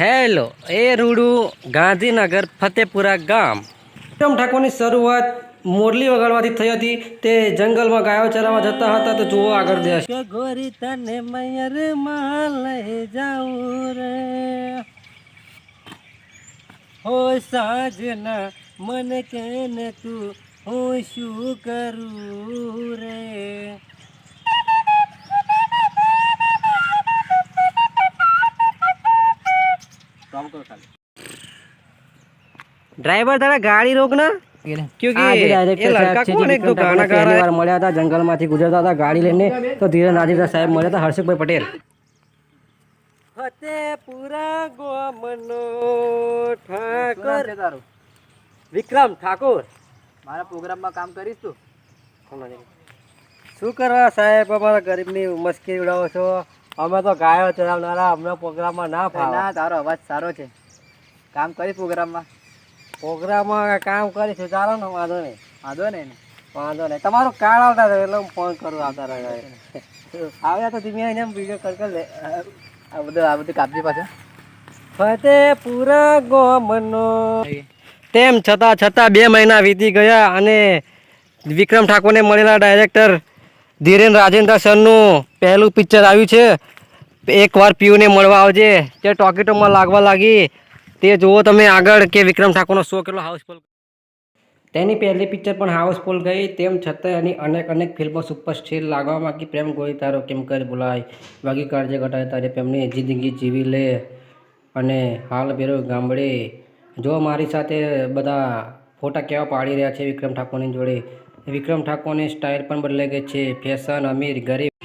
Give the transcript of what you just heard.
Hello, એ રૂડું ગાંધીનગર ફતેપુરા ગામ. વિક્રમ ઠાકોરની શરૂઆત મોરલી વગાડવાથી થઈ હતી. તે જંગલમાં ગાયો ચરાવવા જતા હતા, તો જુઓ આગળ દેશ. ગોરી તને મયરમાં લઈ જાઉં રે. હો સાજના, મને કેને તું હું શું કરું રે? ડ્રાઈવર તારા ગાડી રોકના? મળ્યા હતા જંગલમાંથી ગુજરતા હતા ગાડી લઈને તો ધીરે નાજીદા સાહેબ મળ્યા હતા હર્ષિકભાઈ પટેલ. વિક્રમ ઠાકોર. મારા પ્રોગ્રામમાં કામ કરીશ તું? શું કરવા સાહેબ? અમારા ગરીબની મુશ્કેલી ઉડાવો છો? અમે તો ગાયો ચલાવનારા અમને પ્રોગ્રામમાં ના ફાવે. ના તારો અવાજ સારો છે. કામ કરીશ પ્રોગ્રામમાં? પ્રોગ્રામમાં કામ કરીશું ચાલો ને વાંધો નહીં. વાંધો નહીં વાંધો નહીં. તમારું કાર્ડ આવતા રહે એટલે હું ફોન કરું આવતા રહે. આવ્યા તો ધીમે આવીને બીજો કર કર લે. આ બધું આ બધું કાપજી પાછું. ફતેપુરા ગોમનો. તેમ છતાં છતાં બે મહિના વીતી ગયા અને વિક્રમ ઠાકોરને મળેલા ડાયરેક્ટર ધીરેન રાજેન્દ્ર સરનું પહેલું પિક્ચર આવ્યું છે. એકવાર પીયુને મળવા આવજે. તે ટોકીટોમાં લાગવા લાગી. તે જુઓ તમે આગળ કે વિક્રમ ઠાકોરનો શો કેટલો હાઉસફુલ તેની પહેલી પિક્ચર પણ હાઉસફુલ ગઈ, તેમ છતાં એની અનેક અનેક ફિલ્મો સુપરસ્ટીર લાગવા માંગી. પ્રેમ ગોળી તારો કેમ કર બોલાય વાગી કાળજે ઘટાય તારે પ્રેમની જિંદગી જીવી લે. અને હાલ ભેરો ગામડે, જો મારી સાથે બધા ફોટા કેવા પાડી રહ્યા છે વિક્રમ ઠાકોરની જોડે? વિક્રમ ઠાકોરની સ્ટાઇલ પણ બદલાઈ ગઈ છે. ફેશન અમીર, ગરીબ.